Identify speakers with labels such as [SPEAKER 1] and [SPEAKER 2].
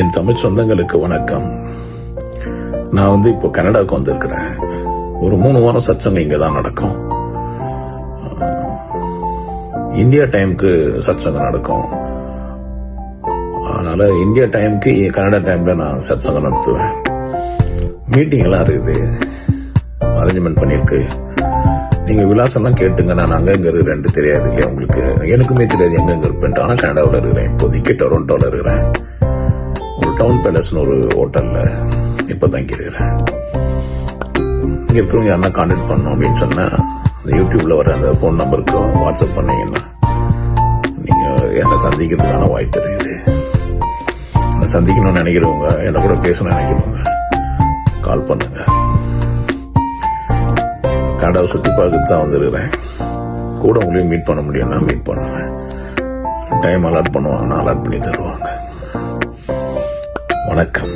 [SPEAKER 1] என் தமிழ் சொந்தங்களுக்கு வணக்கம். நான் வந்து இப்போ கனடாவுக்கு வந்திருக்கிறேன். ஒரு மூணு வாரம் சத்சங்கம் இங்கே தான் நடக்கும். இந்தியா டைம்க்கு சத்சங்கம் நடக்கும். அதனால இந்தியா டைம்க்கு கனடா டைம்ல நான் சத்சங்கம் நடத்துவேன். மீட்டிங் எல்லாம் இருக்குது. அரேஞ்ச்மெண்ட் பண்ணியிருக்கு. நீங்க விலாசம்லாம் கேட்டுங்க. நான் அங்கங்க இருக்கிறேன் தெரியாது இல்லையா உங்களுக்கு? எனக்குமே தெரியாது எங்கெங்க இருப்பேன் ஆனால் கனடாவில் இருக்கிறேன். இப்போதைக்கு டொரண்டோவில் இருக்கிறேன். ஒரு டவுன் பேலஸ்னு ஒரு ஹோட்டலில் இப்போ தங்கியிருக்கிறேன். இங்கே இருக்கிறவங்க யாரா கான்டாக்ட் பண்ணோம் அப்படின்னு சொன்னால் அந்த யூடியூப்பில் வர அந்த ஃபோன் நம்பருக்கு வாட்ஸ்அப் பண்ணீங்கன்னா நீங்கள் என்னை சந்திக்கிறதுக்கான வாய்ப்பு இருக்குது. என்னை சந்திக்கணும்னு நினைக்கிறவங்க என்னை கூட பேசணும்னு நினைக்கிறவங்க கால் பண்ணுங்க. கனடாவை சுற்றி பார்த்துட்டு தான் வந்துருக்கிறேன். கூட உங்களையும் மீட் பண்ண முடியும்னா மீட் பண்ணுவேன் டைம் அலாட் பண்ணுவாங்கன்னா அலாட் பண்ணி தருவாங்க. வணக்கம்.